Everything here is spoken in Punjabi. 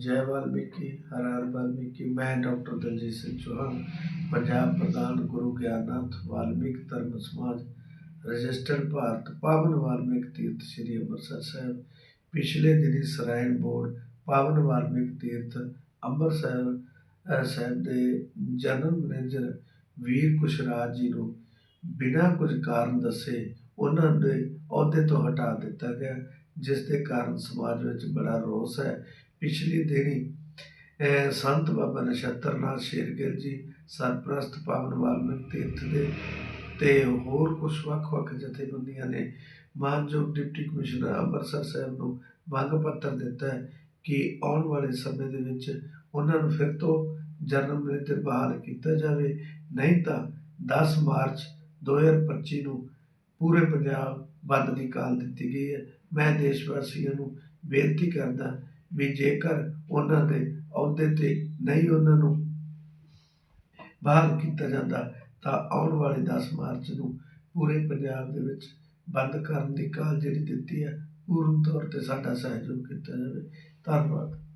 ਜੈ ਵਾਲਮੀਕੀ, ਹਰ ਹਰ ਵਾਲਮੀਕੀ। ਮੈਂ ਡਾਕਟਰ ਦਲਜੀਤ ਸਿੰਘ ਚੌਹਾਨ, ਪੰਜਾਬ ਪ੍ਰਧਾਨ ਗੁਰੂ ਗਿਆਨਨਾਥ ਵਾਲਮੀਕ ਧਰਮ ਸਮਾਜ ਰਜਿਸਟਰਡ ਭਾਰਤ ਪਾਵਨ ਵਾਲਮੀਕ ਤੀਰਥ ਸ੍ਰੀ ਅੰਮ੍ਰਿਤਸਰ ਸਾਹਿਬ। ਪਿਛਲੇ ਦਿਨੀ ਸਰਾਇਣ ਬੋਰਡ ਪਾਵਨ ਵਾਲਮੀਕ ਤੀਰਥ ਅੰਮ੍ਰਿਤਸਰ ਸਾਹਿਬ ਦੇ ਜਨਰਲ ਮੈਨੇਜਰ ਵੀਰ ਕੁਸ਼ਰਾਜ ਜੀ ਨੂੰ ਬਿਨਾਂ ਕੁਝ ਕਾਰਨ ਦੱਸੇ ਉਹਨਾਂ ਦੇ ਅਹੁਦੇ ਤੋਂ ਹਟਾ ਦਿੱਤਾ ਗਿਆ, ਜਿਸ ਦੇ ਕਾਰਨ ਸਮਾਜ ਵਿੱਚ ਬੜਾ ਰੋਸ ਹੈ ਪਿਛਲੀ ਦਿਨੀ ਸੰਤ ਬਾਬਾ ਨਛੱਤਰ ਨਾਥ ਸ਼ੇਰਗਿੱਲ ਜੀ, ਸਰਪ੍ਰਸਤ ਪਾਵਨ ਵਾਲਮਿਕ ਤੀਰਥ ਦੇ ਤੇ ਹੋਰ ਕੁਝ ਵੱਖ-ਵੱਖ ਜਥੇਬੰਦੀਆਂ ਨੇ ਮਾਨਯੋਗ ਡਿਪਟੀ ਕਮਿਸ਼ਨਰ ਅੰਮ੍ਰਿਤਸਰ ਸਾਹਿਬ ਨੂੰ ਮੰਗ ਪੱਤਰ ਦਿੱਤਾ ਹੈ ਕਿ ਆਉਣ ਵਾਲੇ ਸਮੇਂ ਦੇ ਵਿੱਚ ਉਹਨਾਂ ਨੂੰ ਫਿਰ ਤੋਂ ਜਨਰਲ ਮੈਨੇਜਰ ਬਹਾਲ ਕੀਤਾ ਜਾਵੇ। ਨਹੀਂ ਤਾਂ 10 ਮਾਰਚ 2025 ਨੂੰ ਪੂਰੇ ਪੰਜਾਬ ਬੰਦ ਦੀ ਕਾਲ ਦਿੱਤੀ ਗਈ ਹੈ। ਮੈਂ ਦੇਸ਼ ਵਾਸੀਆਂ ਨੂੰ ਬੇਨਤੀ ਕਰਦਾ ਵੀ ਜੇਕਰ ਉਹਨਾਂ ਦੇ ਅਹੁਦੇ ਤੇ ਨਹੀਂ ਉਹਨਾਂ ਨੂੰ ਬਾਹਰ ਕੀਤਾ ਜਾਂਦਾ, ਤਾਂ ਆਉਣ ਵਾਲੇ 10 ਮਾਰਚ ਨੂੰ ਪੂਰੇ ਪੰਜਾਬ ਦੇ ਵਿੱਚ ਬੰਦ ਕਰਨ ਦੀ ਕਾਲ ਜਿਹੜੀ ਦਿੱਤੀ ਹੈ, ਪੂਰਨ ਤੌਰ ਤੇ ਸਾਡਾ ਸਹਿਯੋਗ ਕੀਤਾ ਜਾਵੇ। ਧੰਨਵਾਦ।